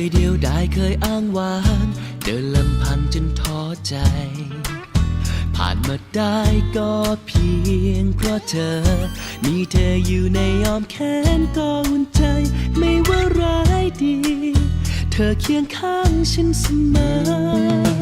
ยเดียวได้เคยอ้างว้าง เดินลำพังจนท้อใจ ผ่านมาได้ก็เพียงเพราะเธอ มีเธออยู่ในอ้อมแขนก็อุ่นใจ ไม่ว่าร้ายดี เธอเคียงข้างฉันเสมอ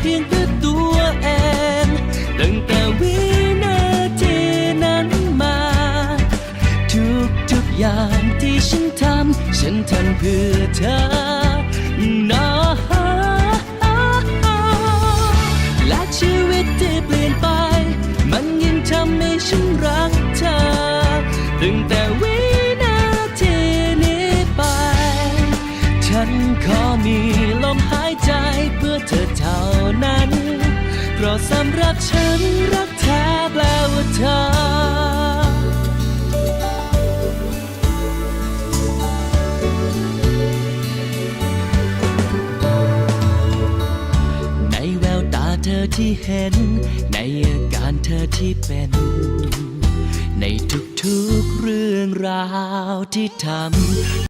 เพียงเพื่อตัวเอง ตั้งแต่วินาทีนั้นมา ทุกทุกอย่างที่ฉันทำ ฉันทำเพื่อเธอนะและชีวิตที่เปลี่ยนไป เพราะสำหรับฉันรักแท้แปลว่าเธอ ในแววตาเธอที่เห็น ในอาการเธอที่เป็น ในทุกๆเรื่องราวที่ทำ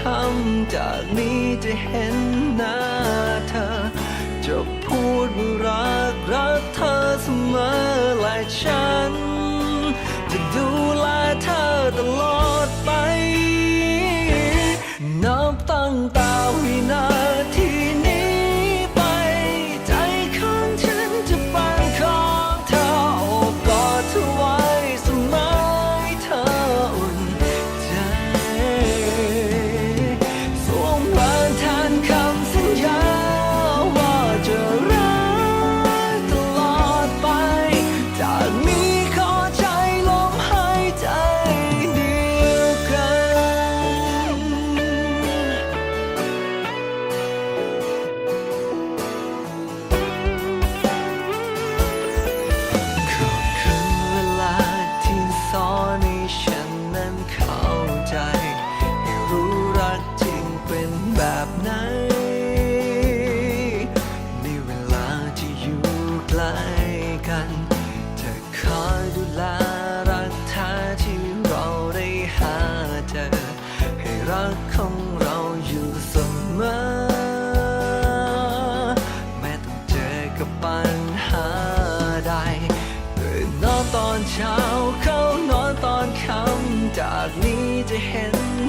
ค่ำจากนี้จะเห็นหน้าเธอ จะพูดว่ารักรักเธอเสมอและฉัน จะดูแลเธอตลอดไป นับตั้งแต่วินา ฉันนั้นเข้าใจ ให้รู้รักจริงเป็นแบบไหน ในเวลาที่อยู่ไกล จากนี้จะเห็น